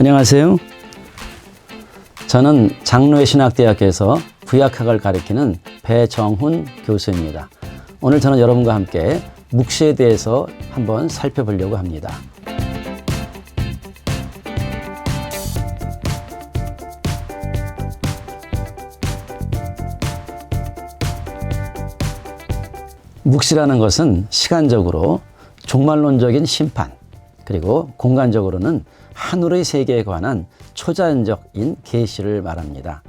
안녕하세요. 저는 장로의 신학대학교에서 구약학을 가리키는 배정훈 교수입니다. 오늘 저는 여러분과 함께 묵시에 대해서 한번 살펴보려고 합니다. 묵시라는 것은 시간적으로 종말론적인 심판, 그리고 공간적으로는 하늘의 세계에 관한 초자연적인 계시를 말합니다.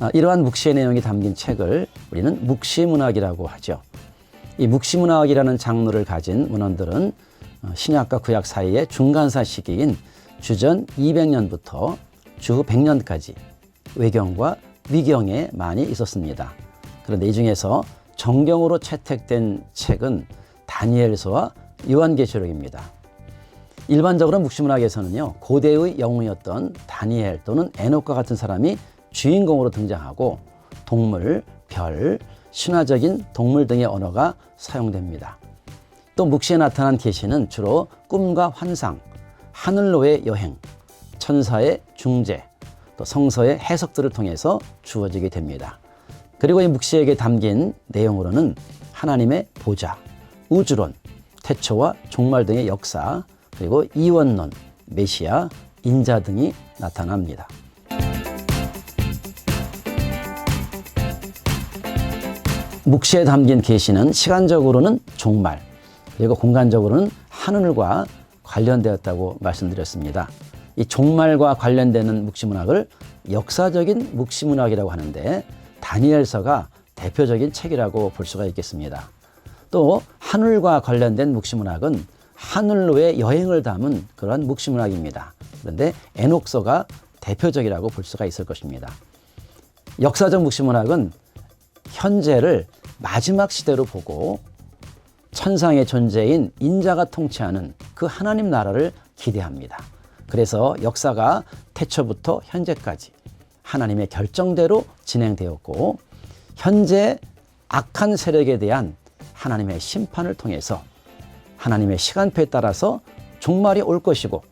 아, 이러한 묵시의 내용이 담긴 책을 우리는 묵시문학이라고 하죠. 이 묵시문학이라는 장르를 가진 문헌들은 어, 신약과 구약 사이의 중간사 시기인 주전 200년부터 주 100년까지 외경과 위경에 많이 있었습니다. 그런데 이 중에서 정경으로 채택된 책은 다니엘서와 요한계시록입니다. 일반적으로 묵시문학에서는요 고대의 영웅이었던 다니엘 또는 에녹과 같은 사람이 주인공으로 등장하고 동물, 별, 신화적인 동물 등의 언어가 사용됩니다. 또 묵시에 나타난 계시는 주로 꿈과 환상, 하늘로의 여행, 천사의 중재, 또 성서의 해석들을 통해서 주어지게 됩니다. 그리고 이 묵시에게 담긴 내용으로는 하나님의 보좌, 우주론, 태초와 종말 등의 역사, 그리고 이원론, 메시아, 인자 등이 나타납니다. 묵시에 담긴 계시는 시간적으로는 종말, 그리고 공간적으로는 하늘과 관련되었다고 말씀드렸습니다. 이 종말과 관련되는 묵시문학을 역사적인 묵시문학이라고 하는데 다니엘서가 대표적인 책이라고 볼 수가 있겠습니다. 또 하늘과 관련된 묵시문학은 하늘로의 여행을 담은 그런 묵시문학입니다. 그런데 에녹서가 대표적이라고 볼 수가 있을 것입니다. 역사적 묵시문학은 현재를 마지막 시대로 보고 천상의 존재인 인자가 통치하는 그 하나님 나라를 기대합니다. 그래서 역사가 태초부터 현재까지 하나님의 결정대로 진행되었고 현재 악한 세력에 대한 하나님의 심판을 통해서 하나님의 시간표에 따라서 종말이 올 것이고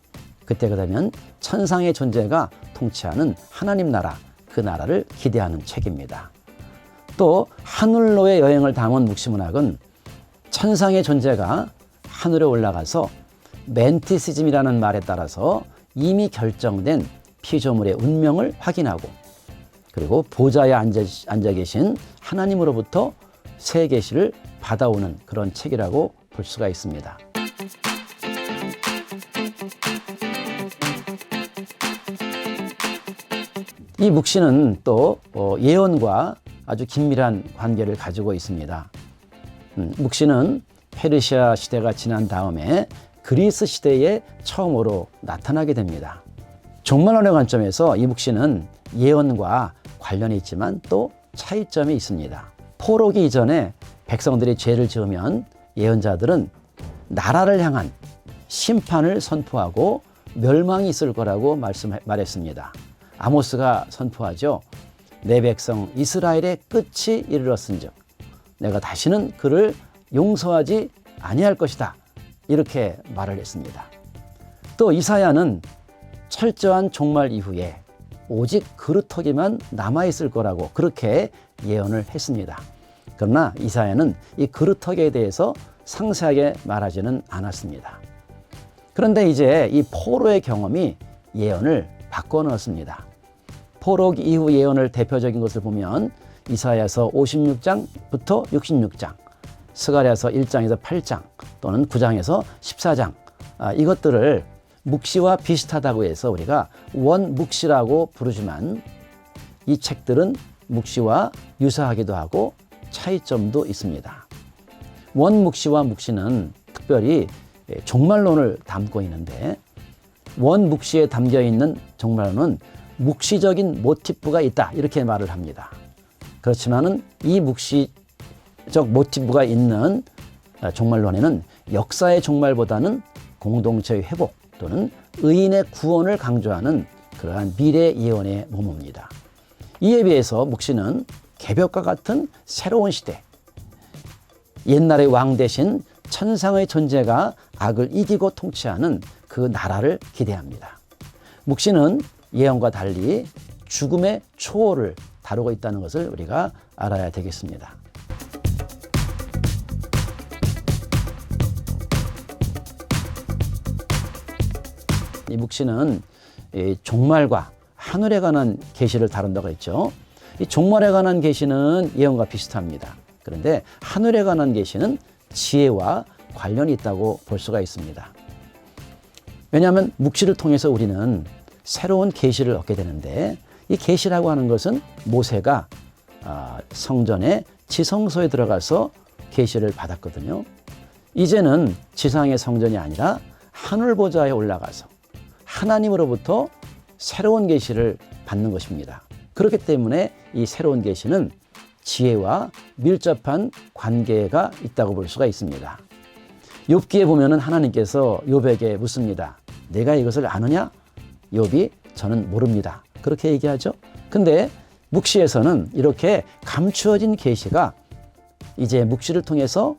그때가 되면 천상의 존재가 통치하는 하나님 나라 그 나라를 기대하는 책입니다. 또 하늘로의 여행을 담은 묵시문학은 천상의 존재가 하늘에 올라가서 멘티시즘이라는 말에 따라서 이미 결정된 피조물의 운명을 확인하고 그리고 보좌에 앉아, 앉아 계신 하나님으로부터 새 계시를 받아오는 그런 책이라고 볼 수가 있습니다. 이 묵시는 또 어, 예언과 아주 긴밀한 관계를 가지고 있습니다. 음, 묵시는 페르시아 시대가 지난 다음에 그리스 시대에 처음으로 나타나게 됩니다. 종말론의 관점에서 이 묵시는 예언과 관련이 있지만 또 차이점이 있습니다. 포로기 이전에 백성들이 죄를 지으면 예언자들은 나라를 향한 심판을 선포하고 멸망이 있을 거라고 말씀 말했습니다. 아모스가 선포하죠. 내 백성 이스라엘의 끝이 이르렀은즉 내가 다시는 그를 용서하지 아니할 것이다. 이렇게 말을 했습니다. 또 이사야는 철저한 종말 이후에 오직 그루터기만 남아 있을 거라고 그렇게 예언을 했습니다. 그러나 이사야는 이 그루터기에 대해서 상세하게 말하지는 않았습니다. 그런데 이제 이 포로의 경험이 예언을 바꿔 넣었습니다. 포로 이후 예언을 대표적인 것을 보면 이사야서 56장부터 66장, 스가랴서 1장에서 8장 또는 9장에서 14장 아, 이것들을 묵시와 비슷하다고 해서 우리가 원묵시라고 부르지만 이 책들은 묵시와 유사하기도 하고 차이점도 있습니다. 원묵시와 묵시는 특별히 종말론을 담고 있는데 원묵시에 담겨 있는 종말론은 묵시적인 모티프가 있다 이렇게 말을 합니다. 그렇지만은 이 묵시적 모티프가 있는 종말론에는 역사의 종말보다는 공동체의 회복 또는 의인의 구원을 강조하는 그러한 미래 예언의 모모입니다. 이에 비해서 묵시는 개벽과 같은 새로운 시대, 옛날의 왕 대신 천상의 존재가 악을 이기고 통치하는 그 나라를 기대합니다. 묵시는 예언과 달리 죽음의 초월을 다루고 있다는 것을 우리가 알아야 되겠습니다. 이 묵시는 이 종말과 하늘에 관한 계시를 다룬다고 했죠. 이 종말에 관한 계시는 예언과 비슷합니다. 그런데 하늘에 관한 계시는 지혜와 관련이 있다고 볼 수가 있습니다. 왜냐하면 묵시를 통해서 우리는 새로운 계시를 얻게 되는데 이 계시라고 하는 것은 모세가 아, 성전의 지성소에 들어가서 계시를 받았거든요. 이제는 지상의 성전이 아니라 하늘 보좌에 올라가서 하나님으로부터 새로운 계시를 받는 것입니다. 그렇기 때문에 이 새로운 계시는 지혜와 밀접한 관계가 있다고 볼 수가 있습니다. 욥기에 보면은 하나님께서 욥에게 묻습니다. 내가 이것을 아느냐? 욥이 저는 모릅니다. 그렇게 얘기하죠. 근데 묵시에서는 이렇게 감추어진 계시가 이제 묵시를 통해서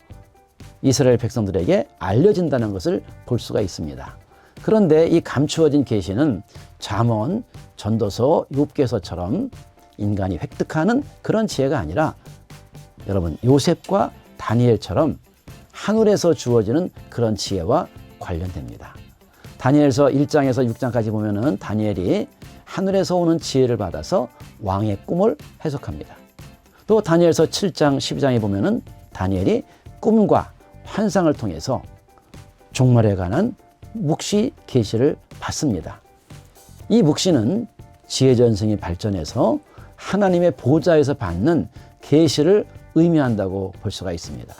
이스라엘 백성들에게 알려진다는 것을 볼 수가 있습니다. 그런데 이 감추어진 계시는 잠언, 전도서, 욥기서처럼 인간이 획득하는 그런 지혜가 아니라 여러분 요셉과 다니엘처럼 하늘에서 주어지는 그런 지혜와 관련됩니다. 다니엘서 1장에서 6장까지 보면은 다니엘이 하늘에서 오는 지혜를 받아서 왕의 꿈을 해석합니다. 또 다니엘서 7장, 12장에 보면은 다니엘이 꿈과 환상을 통해서 종말에 관한 묵시 계시를 받습니다. 이 묵시는 지혜 전승이 발전해서 하나님의 보좌에서 받는 계시를 의미한다고 볼 수가 있습니다.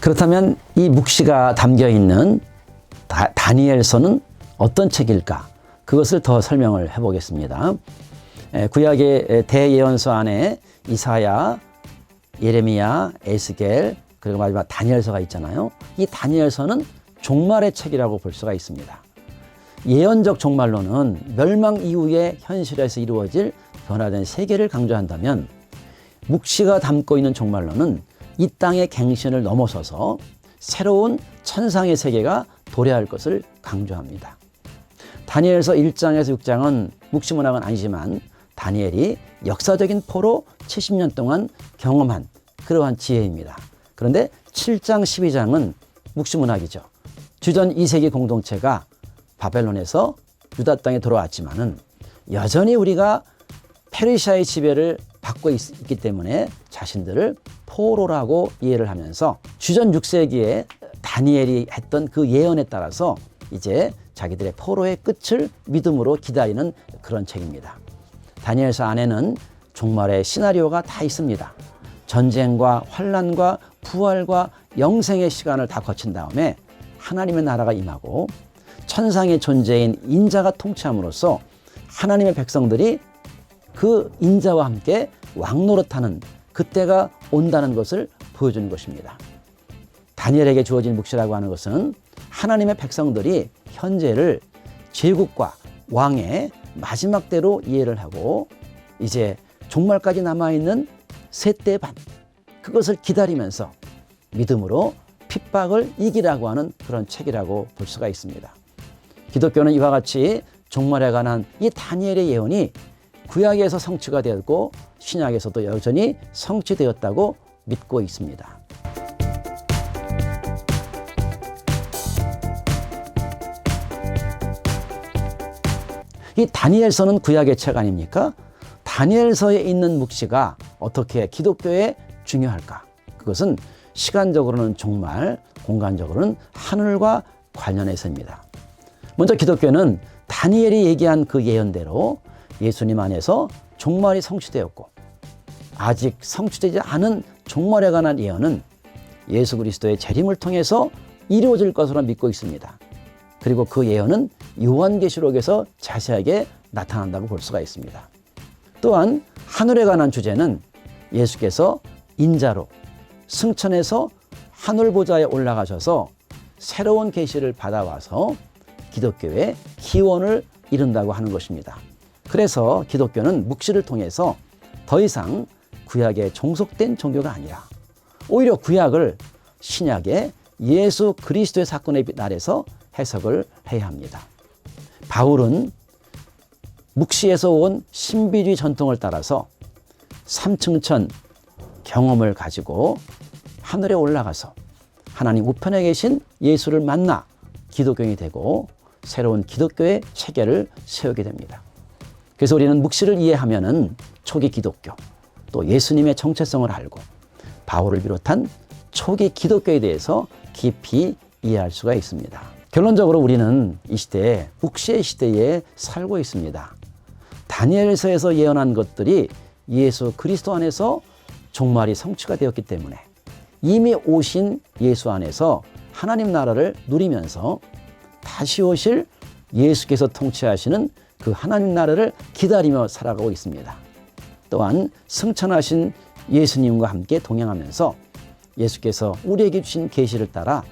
그렇다면 이 묵시가 담겨 있는 다, 다니엘서는 어떤 책일까? 그것을 더 설명을 해보겠습니다. 구약의 대예언서 안에 이사야, 예레미야, 에스겔, 그리고 마지막 다니엘서가 있잖아요. 이 다니엘서는 종말의 책이라고 볼 수가 있습니다. 예언적 종말론은 멸망 이후의 현실에서 이루어질 변화된 세계를 강조한다면 묵시가 담고 있는 종말론은 이 땅의 갱신을 넘어서서 새로운 천상의 세계가 도래할 것을 강조합니다. 다니엘서 1장에서 6장은 묵시문학은 아니지만 다니엘이 역사적인 포로 70년 동안 경험한 그러한 지혜입니다. 그런데 7장, 12장은 묵시문학이죠. 주전 2세기 공동체가 바벨론에서 유다 땅에 들어왔지만은 여전히 우리가 페르시아의 지배를 받고 있, 기 때문에 자신들을 포로라고 이해를 하면서 주전 6세기에 다니엘이 했던 그 예언에 따라서 이제 자기들의 포로의 끝을 믿음으로 기다리는 그런 책입니다. 다니엘서 안에는 종말의 시나리오가 다 있습니다. 전쟁과 환란과 부활과 영생의 시간을 다 거친 다음에 하나님의 나라가 임하고 천상의 존재인 인자가 통치함으로써 하나님의 백성들이 그 인자와 함께 왕노릇하는 그때가 온다는 것을 보여주는 것입니다. 다니엘에게 주어진 묵시라고 하는 것은 하나님의 백성들이 현재를 제국과 왕의 마지막 때로 이해를 하고 이제 종말까지 남아있는 셋대 반 그것을 기다리면서 믿음으로 핍박을 이기라고 하는 그런 책이라고 볼 수가 있습니다. 기독교는 이와 같이 종말에 관한 이 다니엘의 예언이 구약에서 성취가 되었고 신약에서도 여전히 성취되었다고 믿고 있습니다. 이 다니엘서는 구약의 책 아닙니까? 다니엘서에 있는 묵시가 어떻게 기독교에 중요할까? 그것은 시간적으로는 종말, 공간적으로는 하늘과 관련해서입니다. 먼저 기독교는 다니엘이 얘기한 그 예언대로 예수님 안에서 종말이 성취되었고 아직 성취되지 않은 종말에 관한 예언은 예수 그리스도의 재림을 통해서 이루어질 것으로 믿고 있습니다. 그리고 그 예언은 요한계시록에서 자세하게 나타난다고 볼 수가 있습니다. 또한 하늘에 관한 주제는 예수께서 인자로 승천해서 하늘 보좌에 올라가셔서 새로운 계시를 받아와서 기독교의 기원을 이룬다고 하는 것입니다. 그래서 기독교는 묵시를 통해서 더 이상 구약에 종속된 종교가 아니라 오히려 구약을 신약의 예수 그리스도의 사건의 날에서 해석을 해야 합니다. 바울은 묵시에서 온 신비주의 전통을 따라서 삼층천 경험을 가지고 하늘에 올라가서 하나님 우편에 계신 예수를 만나 기독교인이 되고 새로운 기독교의 체계를 세우게 됩니다. 그래서 우리는 묵시를 이해하면은 초기 기독교 또 예수님의 정체성을 알고 바울을 비롯한 초기 기독교에 대해서 깊이 이해할 수가 있습니다. 결론적으로 우리는 이 시대에 묵시의 시대에 살고 있습니다. 다니엘서에서 예언한 것들이 예수 그리스도 안에서 종말이 성취가 되었기 때문에 이미 오신 예수 안에서 하나님 나라를 누리면서 다시 오실 예수께서 통치하시는 그 하나님 나라를 기다리며 살아가고 있습니다. 또한 승천하신 예수님과 함께 동행하면서 예수께서 우리에게 주신 계시를 따라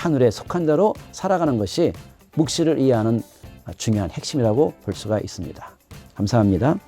하늘에 속한 자로 살아가는 것이 묵시를 이해하는 중요한 핵심이라고 볼 수가 있습니다. 감사합니다.